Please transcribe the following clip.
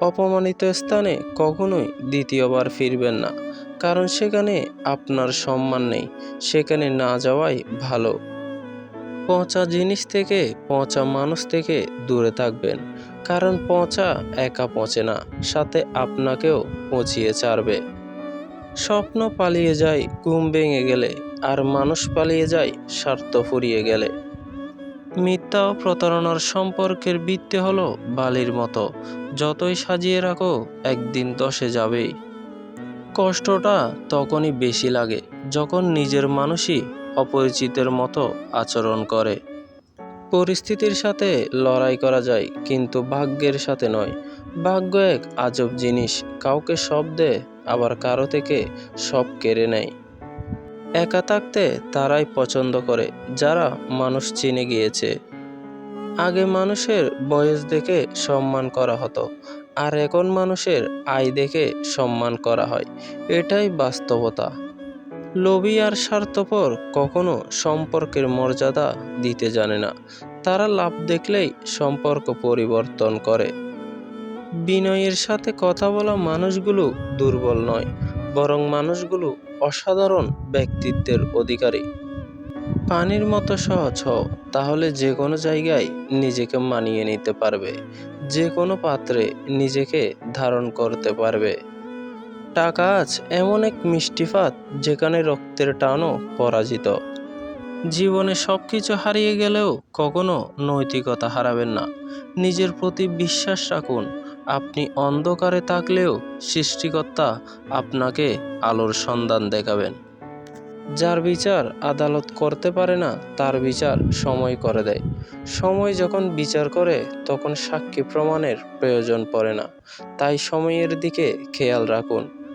অপমানিত স্থানে কখনোই দ্বিতীয়বার ফিরবেন না, কারণ সেখানে আপনার সম্মান নেই, সেখানে না যাওয়াই ভালো। পচা জিনিস থেকে, পচা মানুষ থেকে দূরে থাকবেন, কারণ পচা একা পচে না, সাথে আপনাকেও পচিয়ে ছাড়বে। স্বপ্ন পালিয়ে যায়, ঘুম ভেঙে গেলে, আর মানুষ পালিয়ে যায়, স্বার্থ ফুরিয়ে গেলে। মিথ্যা ও প্রতারণার সম্পর্কের বৃত্তি হলো বালির মতো। যতই সাজিয়ে রাখো, একদিন দশে যাবেই। কষ্টটা তখনই বেশি লাগে, যখন নিজের মানুষই অপরিচিতের মতো আচরণ করে। পরিস্থিতির সাথে লড়াই করা যায়, কিন্তু ভাগ্যের সাথে নয়। ভাগ্য এক আজব জিনিস, কাউকে সব দেয় আবার কারও থেকে সব কেড়ে নেয়। একা থাকতে তারাই পছন্দ করে, যারা মানুষ চিনে গিয়েছে। আগে মানুষের বয়স দেখে সম্মান করা হতো, আর এখন মানুষের আয় দেখে সম্মান করা হয়। এটাই বাস্তবতা। লোভী আর স্বার্থপর কখনো সম্পর্কের মর্যাদা দিতে জানে না। তারা লাভ দেখলেই সম্পর্ক পরিবর্তন করে। বিনয়ের সাথে কথা বলা মানুষগুলো দুর্বল নয় বরং মানুষগুলো অসাধারণ ব্যক্তিত্বের অধিকারী। পানির মতো সহজ হও, তাহলে যে কোনো জায়গায় নিজেকে মানিয়ে নিতে পারবে। যে কোনো পাত্রে নিজেকে ধারণ করতে পারবে। টাকা আজ এমন এক মিষ্টি ফাত যেখানে রক্তের টানও পরাজিত। জীবনে সব কিছু হারিয়ে গেলেও কখনো নৈতিকতা হারাবেন না। নিজের প্রতি বিশ্বাস রাখুন আপনি অন্ধকারে থাকলেও সৃষ্টিকর্তা আপনাকে আলোর সন্ধান দেখাবেন। যার বিচার আদালত করতে পারে না, তার বিচার সময় করে দেয়। সময় যখন বিচার করে, তখন সাক্ষী প্রমাণের প্রয়োজন পড়ে না। তাই সময়ের দিকে খেয়াল রাখুন।